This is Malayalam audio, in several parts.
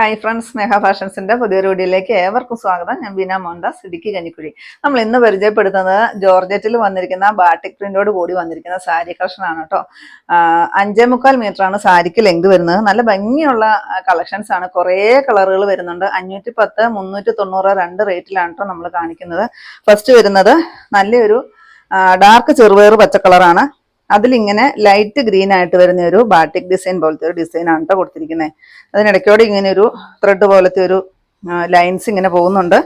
ഹായ് ഫ്രണ്ട്സ് സ്നേഹ ഫാഷൻസിന്റെ പുതിയൊരു വീഡിയോയിലേക്ക് ഏവർക്കും സ്വാഗതം. ഞാൻ ബീന മോഹൻദാസ് ഇടുക്കി കഞ്ഞിക്കുഴി. നമ്മൾ ഇന്ന് പരിചയപ്പെടുത്തുന്നത് ജോർജറ്റിൽ വന്നിരിക്കുന്ന ബാട്ടിക് പ്രിന്റോട് കൂടി വന്നിരിക്കുന്ന സാരി കളക്ഷനാണ് കേട്ടോ. അഞ്ചേ മുക്കാൽ ആണ് സാരിക്ക് ലെങ്ത് വരുന്നത്. നല്ല ഭംഗിയുള്ള കളക്ഷൻസ് ആണ്. കുറേ കളറുകൾ വരുന്നുണ്ട്. അഞ്ഞൂറ്റി പത്ത് മുന്നൂറ്റി തൊണ്ണൂറ് രണ്ട് റേറ്റിലാണ് കേട്ടോ നമ്മൾ കാണിക്കുന്നത്. ഫസ്റ്റ് വരുന്നത് നല്ലൊരു ഡാർക്ക് ചെറുപയർ പച്ച കളറാണ് അതിലിങ്ങനെ ലൈറ്റ് ഗ്രീൻ ആയിട്ട് വരുന്ന ഒരു ബാറ്റിക് ഡിസൈൻ പോലത്തെ ഒരു ഡിസൈൻ ആണ് കേട്ടോ കൊടുത്തിരിക്കുന്നത് അതിനിടയ്ക്കോടെ ഇങ്ങനെ ഒരു ത്രെഡ് പോലത്തെ ഒരു ലൈൻസ് ഇങ്ങനെ പോകുന്നുണ്ട്.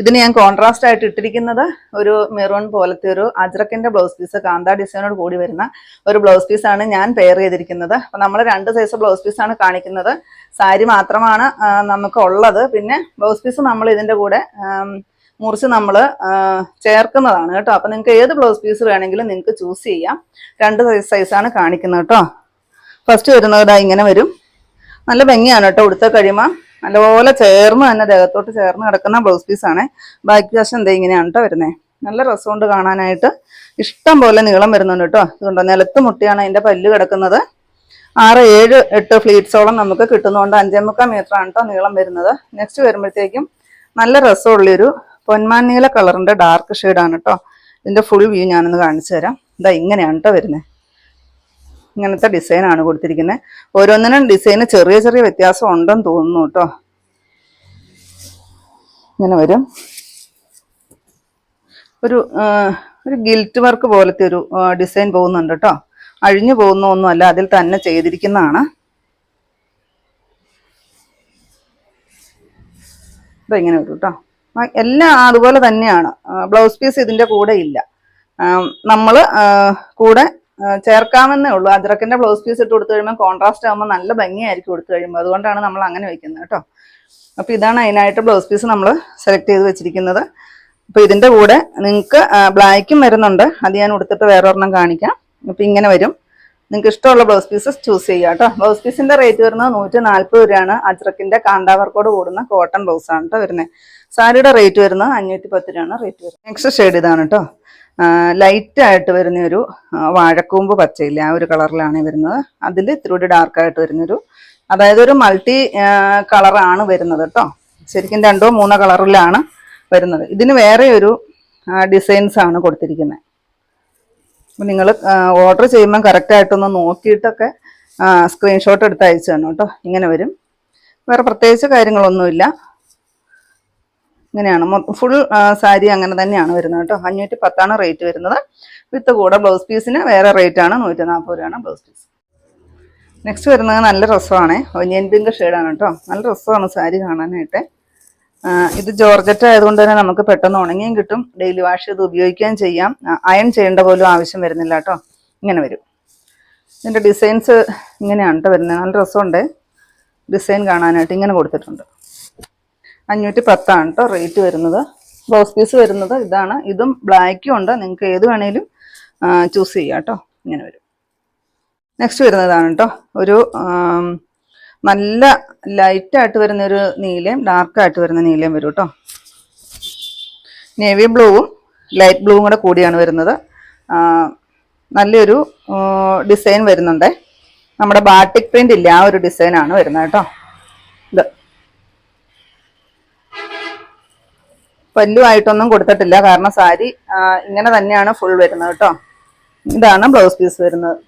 ഇതിന് ഞാൻ കോൺട്രാസ്റ്റ് ആയിട്ട് ഇട്ടിരിക്കുന്നത് ഒരു മെറൂൺ പോലത്തെ ഒരു അജ്രക്കിന്റെ ബ്ലൗസ് പീസ് കാന്ത ഡിസൈനോട് കൂടി വരുന്ന ഒരു ബ്ലൗസ് പീസ് ആണ് ഞാൻ പെയർ ചെയ്തിരിക്കുന്നത്. അപ്പൊ നമ്മൾ രണ്ട് സൈസ് ബ്ലൗസ് പീസാണ് കാണിക്കുന്നത്. സാരി മാത്രമാണ് നമുക്ക് ഉള്ളത്. പിന്നെ ബ്ലൗസ് പീസ് നമ്മൾ ഇതിന്റെ കൂടെ മുറിച്ച് നമ്മൾ ചേർക്കുന്നതാണ് കേട്ടോ. അപ്പം നിങ്ങൾക്ക് ഏത് ബ്ലൗസ് പീസ് വേണമെങ്കിലും നിങ്ങൾക്ക് ചൂസ് ചെയ്യാം. രണ്ട് സൈസ് സൈസാണ് കാണിക്കുന്നത് കേട്ടോ. ഫസ്റ്റ് വരുന്നത് ഇങ്ങനെ വരും. നല്ല ഭംഗിയാണ് കേട്ടോ ഉടുത്ത കഴിയുമ്പോൾ നല്ലപോലെ ചേർന്ന് തന്നെ ദേഹത്തോട്ട് ചേർന്ന് കിടക്കുന്ന ബ്ലൗസ് പീസാണ് ബാക്കി വശം എന്താ ഇങ്ങനെയാണ് കേട്ടോ വരുന്നത് നല്ല രസമുണ്ട് കാണാനായിട്ട്. ഇഷ്ടം പോലെ നീളം വരുന്നുണ്ട് കേട്ടോ. ഇതുകൊണ്ടോ നിലത്ത് മുട്ടിയാണ് അതിന്റെ പല്ല് കിടക്കുന്നത്. ആറ് ഏഴ് എട്ട് ഫ്ലീറ്റ്സോളം നമുക്ക് കിട്ടുന്നതുകൊണ്ട് അഞ്ചേ മുക്കാൽ മീറ്റർ ആണ് കേട്ടോ നീളം വരുന്നത്. നെക്സ്റ്റ് വരുമ്പോഴത്തേക്കും നല്ല രസമുള്ളൊരു പൊന്മാൻ നീല കളറിന്റെ ഡാർക്ക് ഷെയ്ഡാണ് കേട്ടോ ഇതിന്റെ ഫുൾ വ്യൂ ഞാനൊന്ന് കാണിച്ചു തരാം. ഇതാ ഇങ്ങനെയാണ് കേട്ടോ വരുന്നത് ഇങ്ങനത്തെ ഡിസൈനാണ് കൊടുത്തിരിക്കുന്നത് ഓരോന്നിനും ഡിസൈന് ചെറിയ ചെറിയ വ്യത്യാസം ഉണ്ടെന്ന് തോന്നുന്നു കേട്ടോ ഇങ്ങനെ വരും. ഒരു ഒരു ഗിൽറ്റ് വർക്ക് പോലത്തെ ഒരു ഡിസൈൻ പോകുന്നുണ്ട് കേട്ടോ അഴിഞ്ഞു പോകുന്ന ഒന്നുമല്ല അതിൽ തന്നെ ചെയ്തിരിക്കുന്നതാണ്. ഇങ്ങനെ വരും കേട്ടോ എല്ലാം അതുപോലെ തന്നെയാണ്. ബ്ലൗസ് പീസ് ഇതിന്റെ കൂടെ ഇല്ല. നമ്മൾ കൂടെ ചേർക്കാമെന്നേ ഉള്ളൂ. അജ്രക്കിന്റെ ബ്ലൗസ് പീസ് ഇട്ട് കൊടുത്തു കഴിയുമ്പോൾ കോൺട്രാസ്റ്റ് ആകുമ്പോൾ നല്ല ഭംഗിയായിരിക്കും കൊടുത്തു കഴിയുമ്പോൾ അതുകൊണ്ടാണ് നമ്മൾ അങ്ങനെ വെക്കുന്നത് കേട്ടോ. അപ്പോൾ ഇതാണ് അതിനായിട്ട് ബ്ലൗസ് പീസ് നമ്മൾ സെലക്ട് ചെയ്ത് വെച്ചിരിക്കുന്നത്. അപ്പോൾ ഇതിന്റെ കൂടെ നിങ്ങൾക്ക് ബ്ലാക്കും വരുന്നുണ്ട്. അത് ഞാൻ ഉടുത്തിട്ട് വേറെ ഒരെണ്ണം കാണിക്കാം. അപ്പോൾ ഇങ്ങനെ വരും. നിങ്ങൾക്ക് ഇഷ്ടമുള്ള ബ്ലൗസ് പീസസ് ചൂസ് ചെയ്യുക കേട്ടോ. ബ്ലൗസ് പീസിന്റെ റേറ്റ് വരുന്നത് നൂറ്റി നാൽപ്പത് രൂപയാണ്. അജ്രക്കിന്റെ കാന്താവർക്കോട് കൂടുന്ന കോട്ടൺ ബ്ലൗസാണ് കേട്ടോ വരുന്നത്. സാരിയുടെ റേറ്റ് വരുന്നത് അഞ്ഞൂറ്റി പത്ത് രൂപയാണ് റേറ്റ് വരുന്നത്. നെക്സ്റ്റ് ഷെയ്ഡ് ഇതാണ് കേട്ടോ ലൈറ്റ് ആയിട്ട് വരുന്ന ഒരു വാഴക്കൂമ്പ് പച്ചയില്ല ആ ഒരു കളറിലാണ് വരുന്നത്. അതിൽ ഇത്തിരി ഡാർക്ക് ആയിട്ട് വരുന്നൊരു അതായത് ഒരു മൾട്ടി കളറാണ് വരുന്നത് കേട്ടോ ശരിക്കും രണ്ടോ മൂന്നോ കളറിലാണ് വരുന്നത്. ഇതിന് വേറെ ഒരു ഡിസൈൻസ് ആണ് കൊടുത്തിരിക്കുന്നത് അപ്പം നിങ്ങൾ ഓർഡർ ചെയ്യുമ്പോൾ കറക്റ്റായിട്ടൊന്ന് നോക്കിയിട്ടൊക്കെ സ്ക്രീൻഷോട്ട് എടുത്ത് അയച്ചു തന്നെ കേട്ടോ ഇങ്ങനെ വരും. വേറെ പ്രത്യേകിച്ച് കാര്യങ്ങളൊന്നുമില്ല. ഇങ്ങനെയാണ്. ഫുൾ സാരി അങ്ങനെ തന്നെയാണ് വരുന്നത് കേട്ടോ. അഞ്ഞൂറ്റി പത്താണ് റേറ്റ് വരുന്നത്. വിത്ത് കൂടെ ബ്ലൗസ് പീസിന് വേറെ റേറ്റ് ആണ്. നൂറ്റി നാൽപ്പത് രൂപയാണ് ബ്ലൗസ് പീസ് നെക്സ്റ്റ് വരുന്നത് നല്ല രസമാണ്. ഒനിയൻ പിങ്ക് ഷെയ്ഡാണ് കേട്ടോ. നല്ല രസമാണ് സാരി കാണാനായിട്ട്. ഇത് ജോർജറ്റ് ആയതുകൊണ്ട് തന്നെ നമുക്ക് പെട്ടെന്ന് ഉണങ്ങിയും കിട്ടും. ഡെയിലി വാഷ് ചെയ്ത് ഉപയോഗിക്കുകയും ചെയ്യാം. അയൺ ചെയ്യേണ്ട പോലും ആവശ്യം വരുന്നില്ല കേട്ടോ. ഇങ്ങനെ വരും. ഇതിന്റെ ഡിസൈൻസ് ഇങ്ങനെയാണ് കേട്ടോ വരുന്നത്. നല്ല രസമുണ്ട്. ഡിസൈൻ കാണാനായിട്ട് ഇങ്ങനെ കൊടുത്തിട്ടുണ്ട്. അഞ്ഞൂറ്റി പത്താണ് കേട്ടോ റേറ്റ് വരുന്നത്. ബ്ലൗസ് പീസ് വരുന്നത് ഇതാണ്. ഇതും ബ്ലാക്കും ഉണ്ട്. നിങ്ങൾക്ക് ഏത് വേണേലും ചൂസ് ചെയ്യാം കേട്ടോ. ഇങ്ങനെ വരും. നെക്സ്റ്റ് വരുന്നതാണ് കേട്ടോ. ഒരു നല്ല ലൈറ്റായിട്ട് വരുന്ന ഒരു നീലയും ഡാർക്കായിട്ട് വരുന്ന നീലയും വരും കേട്ടോ. നേവി ബ്ലൂവും ലൈറ്റ് ബ്ലൂവും കൂടെ കൂടിയാണ് വരുന്നത്. നല്ലൊരു ഡിസൈൻ വരുന്നുണ്ട്. നമ്മുടെ ബാട്ടിക് പ്രിന്റ് ഇല്ല? ആ ഒരു ഡിസൈനാണ് വരുന്നത് കേട്ടോ. ഇത്. പല്ലുമായിട്ടൊന്നും കൊടുത്തിട്ടില്ല. കാരണം സാരി ഇങ്ങനെ തന്നെയാണ് ഫുൾ വരുന്നത് കേട്ടോ. ഇതാണ് ബ്ലൗസ് പീസ് വരുന്നത്.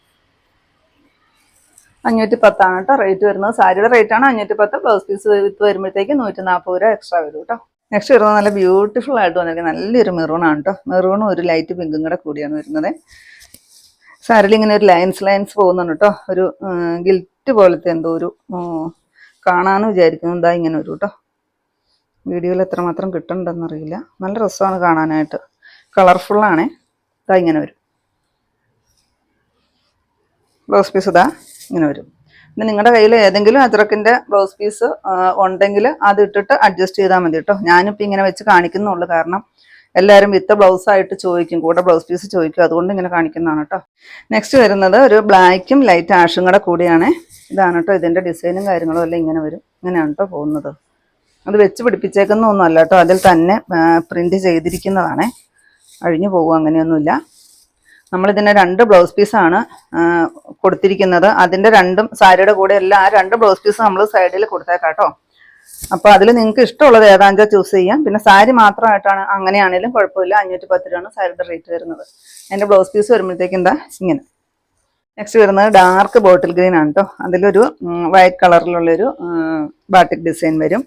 അഞ്ഞൂറ്റി പത്താണ് കേട്ടോ റേറ്റ് വരുന്നത്. സാരിയുടെ റേറ്റ് ആണ് അഞ്ഞൂറ്റി പത്ത് ബ്ലൗസ് പീസ് വിത്ത് വരുമ്പോഴത്തേക്ക് നൂറ്റി നാൽപ്പത് രൂപ എക്സ്ട്രാ വരും കേട്ടോ. നെക്സ്റ്റ് വരുന്നത് നല്ല ബ്യൂട്ടിഫുൾ ആയിട്ട് വന്നിരിക്കുന്നത്. നല്ലൊരു മെറൂണാണ് കേട്ടോ. മെറൂണും ഒരു ലൈറ്റ് പിങ്കും കൂടെ കൂടിയാണ് വരുന്നത്. സാരിയിൽ ഇങ്ങനെ ഒരു ലൈൻസ് ലൈൻസ് പോകുന്നുണ്ട് കേട്ടോ. ഒരു ഗിൽറ്റ് പോലത്തെ എന്തോ ഒരു കാണാമെന്ന് കാണാന്ന് വിചാരിക്കുന്നത് എന്താ ഇങ്ങനെ ഒരു കേട്ടോ. വീഡിയോയിൽ എത്രമാത്രം കിട്ടുന്നുണ്ടെന്നറിയില്ല. നല്ല രസമാണ് കാണാനായിട്ട്. കളർഫുള്ളാണേ ഇതാ ഇങ്ങനെ വരും. ബ്ലൗസ് പീസ് ഇതാ ഇങ്ങനെ വരും. പിന്നെ നിങ്ങളുടെ കയ്യിൽ ഏതെങ്കിലും അജ്രക്കിന്റെ ബ്ലൗസ് പീസ് ഉണ്ടെങ്കിൽ അത് ഇട്ടിട്ട് അഡ്ജസ്റ്റ് ചെയ്താൽ മതി കേട്ടോ. ഞാനിപ്പോൾ ഇങ്ങനെ വെച്ച് കാണിക്കുന്നുള്ളൂ കാരണം എല്ലാവരും വിത്ത് ബ്ലൗസ് ആയിട്ട് ചോദിക്കും കൂടെ ബ്ലൗസ് പീസ് ചോദിക്കും. അതുകൊണ്ട് ഇങ്ങനെ കാണിക്കുന്നതാണ് കേട്ടോ. നെക്സ്റ്റ് വരുന്നത് ഒരു ബ്ലാക്കും ലൈറ്റ് ആഷും കൂടെ കൂടിയാണ്. ഇതാണ് കേട്ടോ ഇതിന്റെ ഡിസൈനും കാര്യങ്ങളും എല്ലാം ഇങ്ങനെ വരും. ഇങ്ങനെയാണ് കേട്ടോ പോകുന്നത്. അത് വെച്ച് പിടിപ്പിച്ചേക്കുന്ന ഒന്നുമല്ല കേട്ടോ. അതിൽ തന്നെ പ്രിന്റ് ചെയ്തിരിക്കുന്നതാണേ. അഴിഞ്ഞു പോകും അങ്ങനെയൊന്നുമില്ല. നമ്മളിതിനെ രണ്ട് ബ്ലൗസ് പീസാണ് കൊടുത്തിരിക്കുന്നത്. അതിന്റെ രണ്ടും സാരിയുടെ കൂടെ എല്ലാം ആ രണ്ട് ബ്ലൗസ് പീസ് നമ്മൾ സൈഡിൽ കൊടുത്തേക്കാം കേട്ടോ. അപ്പോൾ അതിൽ നിങ്ങൾക്ക് ഇഷ്ടമുള്ളത് ഏതാണെന്ന് വെച്ചാൽ ചൂസ് ചെയ്യാം. പിന്നെ സാരി മാത്രമായിട്ടാണ് അങ്ങനെയാണെങ്കിലും കുഴപ്പമില്ല. അഞ്ഞൂറ്റി പത്ത് രൂപയാണ് സാരിയുടെ റേറ്റ് വരുന്നത്. അതിന്റെ ബ്ലൗസ് പീസ് വരുമ്പോഴത്തേക്കും എന്താ? ഇങ്ങനെ. നെക്സ്റ്റ് വരുന്നത് ഡാർക്ക് ബോട്ടിൽ ഗ്രീൻ ആണ് കേട്ടോ. അതിലൊരു വൈറ്റ് കളറിലുള്ളൊരു ബാട്ടിക് ഡിസൈൻ വരും.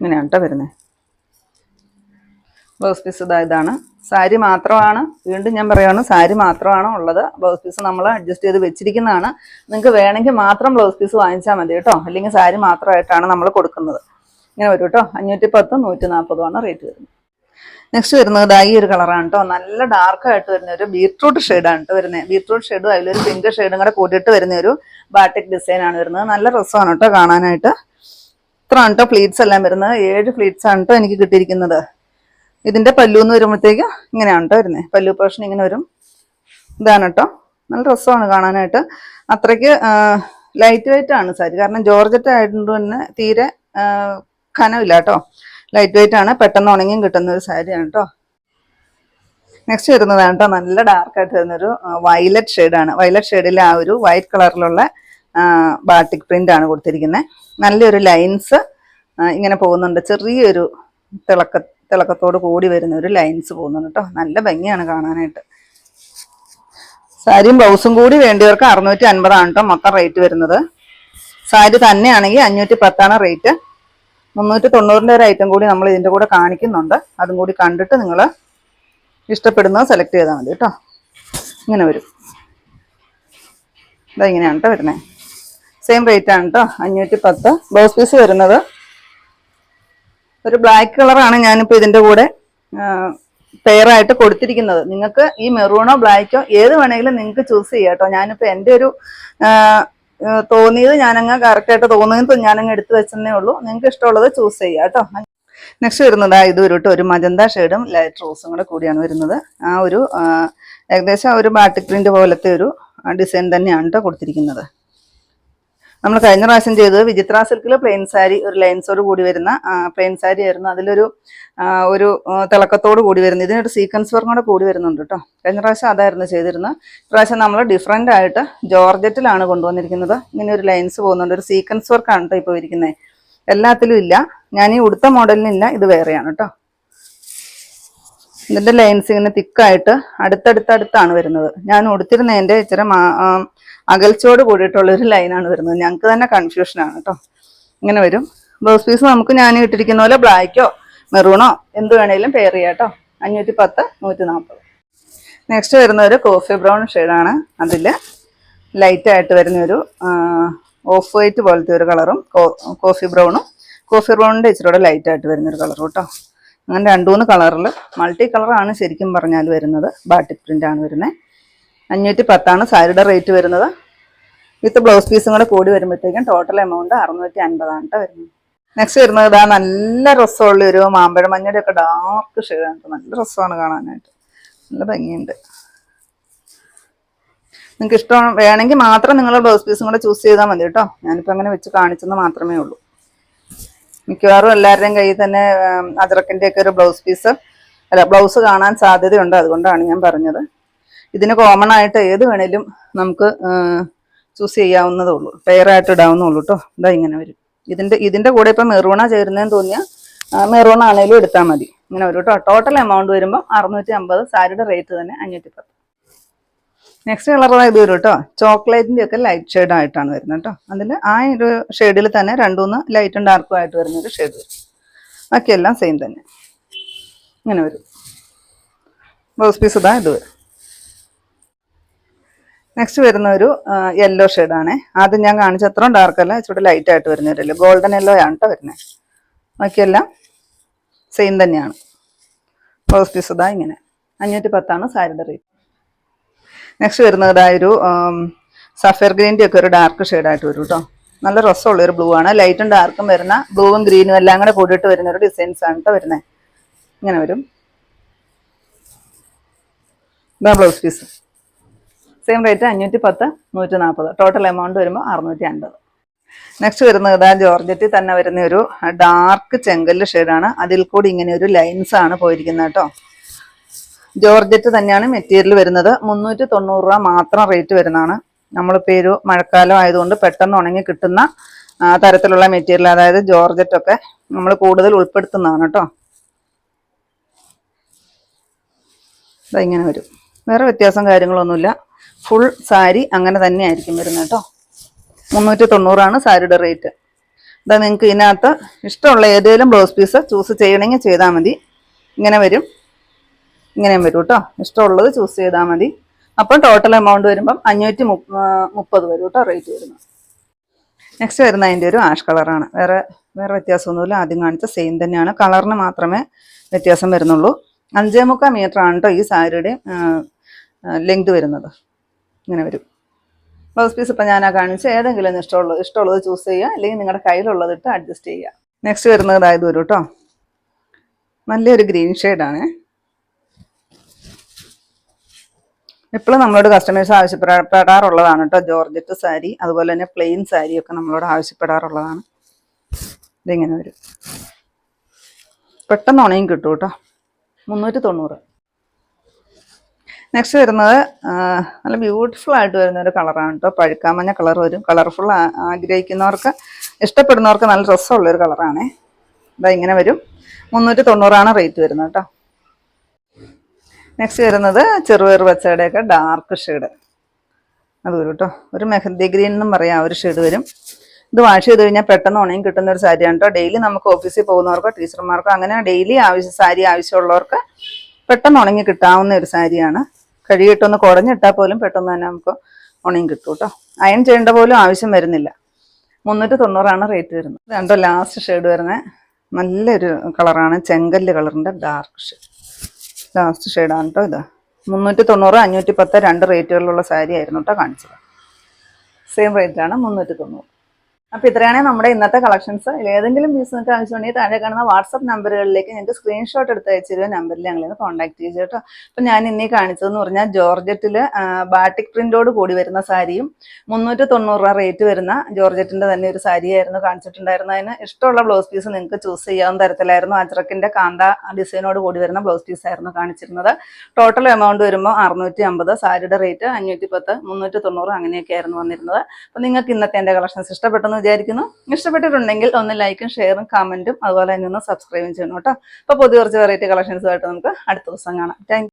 ഇങ്ങനെയാണ് കേട്ടോ വരുന്നത് ബ്ലൗസ് പീസ് ഇതാ ഇതാണ്. സാരി മാത്രമാണ്. വീണ്ടും ഞാൻ പറയുകയാണ് സാരി മാത്രമാണ് ഉള്ളത്. ബ്ലൗസ് പീസ് നമ്മൾ അഡ്ജസ്റ്റ് ചെയ്ത് വെച്ചിരിക്കുന്നതാണ്. നിങ്ങൾക്ക് വേണമെങ്കിൽ മാത്രം ബ്ലൗസ് പീസ് വാങ്ങിച്ചാൽ മതി കേട്ടോ. അല്ലെങ്കിൽ സാരി മാത്രമായിട്ടാണ് നമ്മൾ കൊടുക്കുന്നത്. ഇങ്ങനെ വരും കേട്ടോ. അഞ്ഞൂറ്റി പത്തും നൂറ്റി നാൽപ്പതുമാണ് റേറ്റ് വരുന്നത്. നെക്സ്റ്റ് വരുന്നത് ദാ ഈ ഒരു കളറാണ് കേട്ടോ. നല്ല ഡാർക്കായിട്ട് വരുന്ന ഒരു ബീട്രൂട്ട് ഷെയ്ഡാണ് കേട്ടോ വരുന്നത് ബീട്രൂട്ട് ഷെയ്ഡും അതിലൊരു പിങ്ക് ഷെയ്ഡും കൂടെ കൂട്ടിയിട്ട് വരുന്ന ഒരു ബാട്ടിക് ഡിസൈൻ ആണ് വരുന്നത്. നല്ല രസമാണ് കേട്ടോ കാണാനായിട്ട്. കേട്ടോ ഫ്ലീറ്റ്സ് എല്ലാം വരുന്നത്. ഏഴ് ഫ്ലീറ്റ്സ് ആണ് കേട്ടോ എനിക്ക് കിട്ടിയിരിക്കുന്നത്. ഇതിന്റെ പല്ലു എന്ന് വരുമ്പോഴത്തേക്ക് ഇങ്ങനെയാണ് കേട്ടോ വരുന്നത്. പല്ലു പോർഷൻ ഇങ്ങനെ വരും. ഇതാണ് കേട്ടോ നല്ല രസമാണ് കാണാനായിട്ട്. അത്രയ്ക്ക് ലൈറ്റ് വെയിറ്റ് ആണ് സാരി. കാരണം ജോർജറ്റ് ആയതുകൊണ്ട് തന്നെ തീരെ ഖനമില്ല കേട്ടോ ലൈറ്റ് വെയിറ്റ് ആണ്. പെട്ടെന്ന് ഉണങ്ങിയും കിട്ടുന്ന ഒരു സാരിയാണ് കേട്ടോ നെക്സ്റ്റ് വരുന്നതാണ് കേട്ടോ നല്ല ഡാർക്ക് ആയിട്ട് വരുന്നൊരു വയലറ്റ് ഷെയ്ഡാണ് വയലറ്റ് ഷെയ്ഡിലെ ആ ഒരു വൈറ്റ് കളറിലുള്ള ബാട്ടിക് പ്രിന്റ് ആണ് കൊടുത്തിരിക്കുന്നത് നല്ലൊരു ലൈൻസ് ഇങ്ങനെ പോകുന്നുണ്ട്. ചെറിയൊരു തിളക്ക തിളക്കത്തോട് കൂടി വരുന്ന ഒരു ലൈൻസ് പോകുന്നുണ്ട് കേട്ടോ നല്ല ഭംഗിയാണ് കാണാനായിട്ട്. സാരിയും ബ്ലൗസും കൂടി വേണ്ടിയവർക്ക് അറുന്നൂറ്റി അൻപതാണ് കേട്ടോ മൊത്തം റേറ്റ് വരുന്നത്. സാരി തന്നെയാണെങ്കിൽ അഞ്ഞൂറ്റി പത്താണ് റേറ്റ് മുന്നൂറ്റി തൊണ്ണൂറിന്റെ ഒരു ഐറ്റം കൂടി നമ്മൾ ഇതിന്റെ കൂടെ കാണിക്കുന്നുണ്ട്. അതും കൂടി കണ്ടിട്ട് നിങ്ങൾ ഇഷ്ടപ്പെടുന്നത് സെലക്ട് ചെയ്താൽ മതി കേട്ടോ ഇങ്ങനെ വരും. ഇതാ ഇങ്ങനെയാണ് കേട്ടോ വരുന്നത് സെയിം റേറ്റ് ആണ് കേട്ടോ അഞ്ഞൂറ്റി പത്ത് ബ്ലൗസ് പീസ് വരുന്നത്. ഒരു ബ്ലാക്ക് കളറാണ് ഞാനിപ്പോൾ ഇതിന്റെ കൂടെ പെയറായിട്ട് കൊടുത്തിരിക്കുന്നത്. നിങ്ങൾക്ക് ഈ മെറൂണോ ബ്ലാക്കോ ഏത് വേണമെങ്കിലും നിങ്ങൾക്ക് ചൂസ് ചെയ്യാം കേട്ടോ ഞാനിപ്പോൾ എന്റെ ഒരു തോന്നിയത് ഞാനങ്ങ് കറക്റ്റായിട്ട് തോന്നിയത് ഞാനങ്ങ് എടുത്തു വെച്ചെന്നേ ഉള്ളൂ. നിങ്ങൾക്ക് ഇഷ്ടമുള്ളത് ചൂസ് ചെയ്യാം കേട്ടോ നെക്സ്റ്റ് വരുന്നത് ഇത് ഒരു ഒരു മജന്ത ഷെയ്ഡും ലൈറ്റ് റോസും കൂടെ കൂടിയാണ് വരുന്നത്. ആ ഒരു ഏകദേശം ആ ഒരു ബാട്ടിക് പ്രിന്റ് പോലത്തെ ഒരു ഡിസൈൻ തന്നെയാണ് കേട്ടോ കൊടുത്തിരിക്കുന്നത്. നമ്മൾ കഴിഞ്ഞ പ്രാവശ്യം ചെയ്തത് വിചിത്ര സിൽക്കിൽ പ്ലെയിൻ സാരി ഒരു ലൈൻസോട് കൂടി വരുന്ന പ്ലെയിൻ സാരി ആയിരുന്നു. അതിലൊരു ഒരു തിളക്കത്തോട് കൂടി വരുന്നത് ഇതിനൊരു സീക്വൻസ് വർക്കും കൂടെ കൂടി വരുന്നുണ്ട് കേട്ടോ കഴിഞ്ഞ പ്രാവശ്യം അതായിരുന്നു ചെയ്തിരുന്നത്. ഇപ്രാവശ്യം നമ്മൾ ഡിഫറെന്റ് ആയിട്ട് ജോർജറ്റിലാണ് കൊണ്ടുവന്നിരിക്കുന്നത്. ഇങ്ങനെ ഒരു ലൈൻസ് പോകുന്നുണ്ട്. ഒരു സീക്വൻസ് വർക്കാണ് കേട്ടോ ഇപ്പോൾ ഇരിക്കുന്നത്. എല്ലാത്തിലും ഇല്ല. ഞാൻ ഈ ഉടുത്ത മോഡലിനില്ല ഇത് വേറെയാണ് കേട്ടോ ഇതിന്റെ ലൈൻസ് ഇങ്ങനെ തിക്കായിട്ട് അടുത്തടുത്തടുത്താണ് വരുന്നത്. ഞാൻ ഉടുത്തിരുന്നതിന്റെ ഇച്ചിരി അകൽച്ചയോട് കൂടിയിട്ടുള്ള ഒരു ലൈനാണ് വരുന്നത്. ഞങ്ങൾക്ക് തന്നെ കൺഫ്യൂഷനാണ് കേട്ടോ ഇങ്ങനെ വരും. ബ്ലൗസ് പീസ് നമുക്ക് ഞാൻ ഇട്ടിരിക്കുന്ന പോലെ ബ്ലാക്കോ മെറൂണോ എന്ത് വേണേലും പെയർ ചെയ്യാം കേട്ടോ അഞ്ഞൂറ്റി പത്ത് നൂറ്റി നാൽപ്പത് നെക്സ്റ്റ് വരുന്ന ഒരു കോഫി ബ്രൗൺ ഷെയ്ഡാണ് അതിൽ ലൈറ്റായിട്ട് വരുന്ന ഒരു ഓഫ് വൈറ്റ് പോലത്തെ ഒരു കളറും കോഫി ബ്രൗണും കോഫി ബ്രൗണിന്റെ ഇച്ചിരി കൂടെ ലൈറ്റായിട്ട് വരുന്നൊരു കളറും കേട്ടോ അങ്ങനെ രണ്ട് മൂന്ന് കളറിൽ മൾട്ടി കളറാണ് ശരിക്കും പറഞ്ഞാൽ വരുന്നത്. ബാട്ടി പ്രിന്റ് ആണ് വരുന്നത് അഞ്ഞൂറ്റി പത്താണ് സാരിയുടെ റേറ്റ് വരുന്നത്. വിത്ത് ബ്ലൗസ് പീസും കൂടെ കൂടി വരുമ്പോഴത്തേക്കും ടോട്ടൽ എമൗണ്ട് അറുന്നൂറ്റി അൻപതാണ് കേട്ടോ വരുന്നത്. നെക്സ്റ്റ് വരുന്നത് ഇതാ നല്ല രസമുള്ള ഒരു മാമ്പഴ മഞ്ഞയുടെ ഒക്കെ ഡാർക്ക് ആണ് നല്ല രസമാണ് കാണാനായിട്ട്. നല്ല ഭംഗിയുണ്ട്. നിങ്ങൾക്ക് ഇഷ്ടം വേണമെങ്കിൽ മാത്രം നിങ്ങൾ ബ്ലൗസ് പീസും കൂടെ ചൂസ് ചെയ്താൽ മതി കേട്ടോ ഞാനിപ്പോൾ അങ്ങനെ വെച്ച് കാണിച്ചെന്ന് മാത്രമേ ഉള്ളൂ. മിക്കവാറും എല്ലാവരുടെയും കയ്യിൽ തന്നെ അജറക്കിന്റെ ഒക്കെ ഒരു ബ്ലൗസ് പീസ് അല്ല ബ്ലൗസ് കാണാൻ സാധ്യതയുണ്ട്. അതുകൊണ്ടാണ് ഞാൻ പറഞ്ഞത്. ഇതിന് കോമൺ ആയിട്ട് ഏത് വേണേലും നമുക്ക് ചൂസ് ചെയ്യാവുന്നതേ ഉള്ളൂ. പെയറായിട്ട് ഇടാവുന്നുള്ളൂ കേട്ടോ ഇതാ ഇങ്ങനെ വരും. ഇതിന്റെ ഇതിന്റെ കൂടെ ഇപ്പം മെറൂണ ചേരുന്നതെന്ന് തോന്നിയാൽ മെറൂൺ ആണെങ്കിലും എടുത്താൽ മതി. ഇങ്ങനെ വരും കേട്ടോ ടോട്ടൽ എമൗണ്ട് വരുമ്പോൾ അറുന്നൂറ്റി അമ്പത് സാരിയുടെ റേറ്റ് തന്നെ അഞ്ഞൂറ്റി പത്ത് നെക്സ്റ്റ് കളർ ഇത് വരും കേട്ടോ ചോക്ലേറ്റിന്റെ ഒക്കെ ലൈറ്റ് ഷെയ്ഡ് ആയിട്ടാണ് വരുന്നത് കേട്ടോ. അതിൽ ആ ഒരു ഷെയ്ഡിൽ തന്നെ രണ്ടുമൂന്ന് ലൈറ്റും ഡാർക്കും ആയിട്ട് വരുന്ന ഒരു ഷെയ്ഡ് വരും. ബാക്കിയെല്ലാം സെയിം തന്നെ. ഇങ്ങനെ വരും. ബ്ലൗസ് പീസ് ഇതാ ഇത് വരും. നെക്സ്റ്റ് വരുന്ന ഒരു യെല്ലോ ആണ്. ആദ്യം ഞാൻ കാണിച്ച അത്രയും ഡാർക്കല്ല ഇച്ചിരി ലൈറ്റ് ആയിട്ട് വരുന്ന ഒരു ഗോൾഡൻ യെല്ലോ ആണ് കേട്ടോ വരുന്നത് ബാക്കിയെല്ലാം സെയിം തന്നെയാണ്. ബ്ലൗസ് പീസ് ഇതാ ഇങ്ങനെ. അഞ്ഞൂറ്റി പത്താണ് സാരിയുടെ റേറ്റ് നെക്സ്റ്റ് വരുന്നത് ഒരു സഫയർ ഗ്രീന്റെ ഒക്കെ ഒരു ഡാർക്ക് ഷെയ്ഡായിട്ട് വരും കേട്ടോ നല്ല രസമുള്ള ഒരു ബ്ലൂ ആണ്. ലൈറ്റും ഡാർക്കും വരുന്ന ബ്ലൂവും ഗ്രീനും എല്ലാം കൂടെ കൂടിയിട്ട് വരുന്ന ഒരു ഡിസൈൻസ് ആണ് കേട്ടോ വരുന്നത് ഇങ്ങനെ വരും. ഇതാ ബ്ലൗസ് പീസ് സെയിം റേറ്റ് അഞ്ഞൂറ്റി പത്ത് നൂറ്റി നാൽപ്പത് ടോട്ടൽ എമൗണ്ട് വരുമ്പോൾ അറുന്നൂറ്റി അൻപത് നെക്സ്റ്റ് വരുന്നത് ഇതാ ജോർജറ്റിൽ തന്നെ വരുന്ന ഒരു ഡാർക്ക് ചെങ്കല്ല് ഷെയ്ഡാണ് അതിൽ കൂടി ഇങ്ങനെ ഒരു ലൈൻസ് ആണ് പോയിരിക്കുന്നത് കേട്ടോ ജോർജറ്റ് തന്നെയാണ് മെറ്റീരിയൽ വരുന്നത്. മുന്നൂറ്റി തൊണ്ണൂറ് രൂപ മാത്രം റേറ്റ് വരുന്നതാണ്. നമ്മളിപ്പോൾ ഒരു മഴക്കാലം ആയതുകൊണ്ട് പെട്ടെന്ന് ഉണങ്ങി കിട്ടുന്ന തരത്തിലുള്ള മെറ്റീരിയൽ അതായത് ജോർജറ്റ് ഒക്കെ നമ്മൾ കൂടുതൽ ഉൾപ്പെടുത്തുന്നതാണ് കേട്ടോ. അതിങ്ങനെ വരും. വേറെ വ്യത്യാസം കാര്യങ്ങളൊന്നുമില്ല. ഫുൾ സാരി അങ്ങനെ തന്നെ ആയിരിക്കും വരുന്നത് കേട്ടോ. മുന്നൂറ്റി തൊണ്ണൂറാണ് സാരിയുടെ റേറ്റ്. ഇതാ നിങ്ങൾക്ക് ഇതിനകത്ത് ഇഷ്ടമുള്ള ഏതെങ്കിലും ബ്ലൗസ് പീസ് ചൂസ് ചെയ്യണമെങ്കിൽ ചെയ്താൽ മതി. ഇങ്ങനെ വരും. ഇങ്ങനെയും വരും കേട്ടോ ഇഷ്ടമുള്ളത് ചൂസ് ചെയ്താൽ മതി. അപ്പം ടോട്ടൽ എമൗണ്ട് വരുമ്പം അഞ്ഞൂറ്റി മുപ്പത് വരും കേട്ടോ റേറ്റ് വരുന്നത്. നെക്സ്റ്റ് വരുന്ന അതിന്റെ ഒരു ആഷ് കളറാണ് വേറെ വേറെ വ്യത്യാസമൊന്നുമില്ല. ആദ്യം കാണിച്ച സെയിം തന്നെയാണ്. കളറിന് മാത്രമേ വ്യത്യാസം വരുന്നുള്ളൂ. അഞ്ചേ മുക്കാൽ മീറ്റർ ആണ് കേട്ടോ ഈ സാരിയുടെ ലെങ്ത് വരുന്നത്. ഇങ്ങനെ വരും. ബ്ലൗസ് പീസ് ഇപ്പം ഞാൻ ആ കാണിച്ച ഏതെങ്കിലും ഇഷ്ടമുള്ളത് ഇഷ്ടമുള്ളത് ചൂസ് ചെയ്യുക. അല്ലെങ്കിൽ നിങ്ങളുടെ കയ്യിലുള്ളത് ഇട്ട് അഡ്ജസ്റ്റ് ചെയ്യുക. നെക്സ്റ്റ് വരുന്നത് ഇതായത് വരും കേട്ടോ നല്ലൊരു ഗ്രീൻ ഷെയ്ഡാണ് എപ്പോഴും നമ്മളോട് കസ്റ്റമേഴ്സ് ആവശ്യപ്പെടാറുള്ളതാണ് കേട്ടോ ജോർജറ്റ് സാരി അതുപോലെ തന്നെ പ്ലെയിൻ സാരി ഒക്കെ നമ്മളോട് ആവശ്യപ്പെടാറുള്ളതാണ്. ഇതിങ്ങനെ വരും. പെട്ടെന്ന് ഉണയും കിട്ടും കേട്ടോ മുന്നൂറ്റി തൊണ്ണൂറ് നെക്സ്റ്റ് വരുന്നത് നല്ല ബ്യൂട്ടിഫുൾ ആയിട്ട് വരുന്ന ഒരു കളറാണ് കേട്ടോ പഴുക്കാമഞ്ഞ കളർ വരും. കളർഫുൾ ആഗ്രഹിക്കുന്നവർക്ക് ഇഷ്ടപ്പെടുന്നവർക്ക് നല്ല രസമുള്ളൊരു കളറാണേ ഇതാ ഇങ്ങനെ വരും. മുന്നൂറ്റി തൊണ്ണൂറാണ് റേറ്റ് വരുന്നത് കേട്ടോ നെക്സ്റ്റ് വരുന്നത് ചെറുപയർ പച്ചയുടെയൊക്കെ ഡാർക്ക് ഷെയ്ഡ് അത് വരും കേട്ടോ ഒരു മെഹന്തി ഗ്രീൻ എന്നും പറയാം ആ ഒരു ഷെയ്ഡ് വരും. ഇത് വാഷ് ചെയ്ത് കഴിഞ്ഞാൽ പെട്ടെന്ന് ഉണങ്ങി കിട്ടുന്ന ഒരു സാരിയാണ് കേട്ടോ ഡെയിലി നമുക്ക് ഓഫീസിൽ പോകുന്നവർക്കോ ടീച്ചർമാർക്കോ അങ്ങനെ ഡെയിലി ആവശ്യ സാരി ആവശ്യമുള്ളവർക്ക് പെട്ടെന്ന് ഉണങ്ങി കിട്ടാവുന്ന ഒരു സാരിയാണ്. കഴുകിയിട്ടൊന്ന് കുടഞ്ഞിട്ടാൽ പോലും പെട്ടെന്ന് തന്നെ നമുക്ക് ഉണങ്ങി കിട്ടും കേട്ടോ അയൺ ചെയ്യേണ്ട പോലും ആവശ്യം വരുന്നില്ല. മുന്നൂറ്റി തൊണ്ണൂറാണ് റേറ്റ് വരുന്നത്. ഇത് കണ്ടോ ലാസ്റ്റ് ഷെയ്ഡ് വരുന്നത് നല്ലൊരു കളറാണ് ചെങ്കല്ല് കളറിന്റെ ഡാർക്ക് ഷെയ്ഡ് ലാസ്റ്റ് ഷെയ്ഡാണ് കേട്ടോ ഇത്. മുന്നൂറ്റി തൊണ്ണൂറ് അഞ്ഞൂറ്റി പത്ത് രണ്ട് റേറ്റുകളിലുള്ള സാരി ആയിരുന്നു കേട്ടോ കാണിച്ചത്. സെയിം റേറ്റാണ് മുന്നൂറ്റി തൊണ്ണൂറ് അപ്പോൾ ഇത്രയാണ് നമ്മുടെ ഇന്നത്തെ കളക്ഷൻസ് ഏതെങ്കിലും പീസ് നിങ്ങൾക്ക് ആവശ്യമുണ്ടെങ്കിൽ താഴെ കാണുന്ന വാട്സപ്പ് നമ്പറുകളിലേക്ക് ഞങ്ങൾക്ക് സ്ക്രീൻഷോട്ട് എടുത്ത് അയച്ചിരുന്ന നമ്പറിൽ ഞങ്ങൾ കോൺടാക്ട് ചെയ്തു കേട്ടോ. അപ്പം ഞാൻ ഇന്നീ കാണിച്ചതെന്ന് പറഞ്ഞാൽ ജോർജറ്റിൽ ബാട്ടിക് പ്രിന്റോട് കൂടി വരുന്ന സാരിയും മുന്നൂറ്റി തൊണ്ണൂറ് രൂപ റേറ്റ് വരുന്ന ജോർജറ്റിന്റെ തന്നെ ഒരു സാരിയായിരുന്നു കാണിച്ചിട്ടുണ്ടായിരുന്നു അതിന് ഇഷ്ടമുള്ള ബ്ലൗസ് പീസ് നിങ്ങൾക്ക് ചൂസ് ചെയ്യാവുന്ന തരത്തിലായിരുന്നു. അജ്രക്കിന്റെ കാന്ത ഡിസൈനോട് കൂടി വരുന്ന ബ്ലൗസ് പീസ് ആയിരുന്നു കാണിച്ചിരുന്നത്. ടോട്ടൽ എമൗണ്ട് വരുമ്പോൾ അറുന്നൂറ്റി അമ്പത് സാരിയുടെ റേറ്റ് അഞ്ഞൂറ്റി പത്ത് മുന്നൂറ്റി തൊണ്ണൂറ് അങ്ങനെയൊക്കെ ആയിരുന്നു വന്നിരുന്നത്. അപ്പം നിങ്ങൾക്ക് ഇന്നത്തെ എന്റെ കളക്ഷൻസ് ഇഷ്ടപ്പെട്ടെന്ന് വിചാരിക്കുന്നു. ഇഷ്ടപ്പെട്ടിട്ടുണ്ടെങ്കിൽ ഒന്ന് ലൈക്കും ഷെയറും കമന്റും അതുപോലെ തന്നെ ഒന്ന് സബ്സ്ക്രൈബും ചെയ്യണം കേട്ടോ. അപ്പോൾ പുതിയ കുറച്ച് വെറൈറ്റി കളക്ഷൻസുമായിട്ട് നമുക്ക് അടുത്ത ദിവസം കാണാം. താങ്ക്